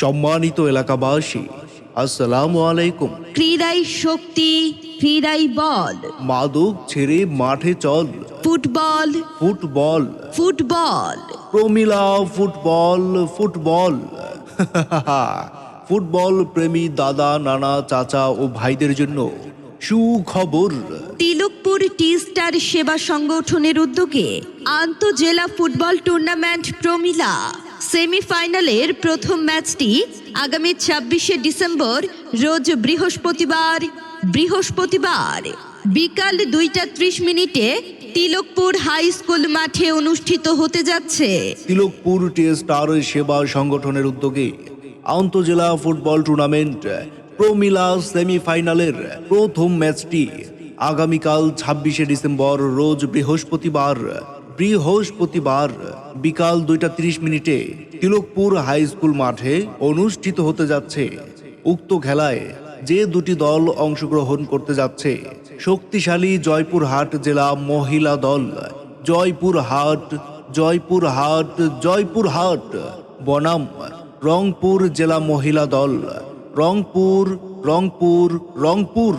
সম্মানিত এলাকাবাসী আসসালামু আলাইকুম। ক্রীড়াই শক্তি ক্রীড়াই বল। মাদক ছেড়ে মাঠে চল। ফুটবল। ফুটবল। ফুটবল। প্রমিলা ফুটবল ফুটবল। ফুটবল প্রেমী দাদা নানা চাচা ও ভাইদের জন্য সুখবর। তিলকপুর টি স্টার সেবা সংগঠনের উদ্যোগে আন্তজেলা ফুটবল টুর্নামেন্ট প্রমিলা। সেমিফাইনালের প্রথম ম্যাচটি আগামী ছাব্বিশে ডিসেম্বর, রোজ বৃহস্পতিবার বৃহস্পতিবার বিকাল দুইটা ত্রিশ মিনিটে তিলকপুর হাই স্কুল মাঠে অনুষ্ঠিত হতে যাচ্ছে। তিলকপুর টি স্টার সেবা সংগঠনের উদ্যোগে আন্তজেলা ফুটবল টুর্নামেন্ট প্রমিলা সেমিফাইনালের প্রথম ম্যাচটি আগামীকাল ছাব্বিশে ডিসেম্বর, রোজ বৃহস্পতিবার বৃহস্পতিবার বিকাল দুইটা তিরিশ মিনিটে তিলকপুর হাই স্কুল মাঠে অনুষ্ঠিত হতে যাচ্ছে। উক্ত খেলায় যে দুটি দল অংশগ্রহণ করতে যাচ্ছে, শক্তিশালী জয়পুরহাট জেলা মহিলা দল, জয়পুরহাট জয়পুরহাট জয়পুরহাট, বনাম, রংপুর জেলা মহিলা দল, রংপুর রংপুর রংপুর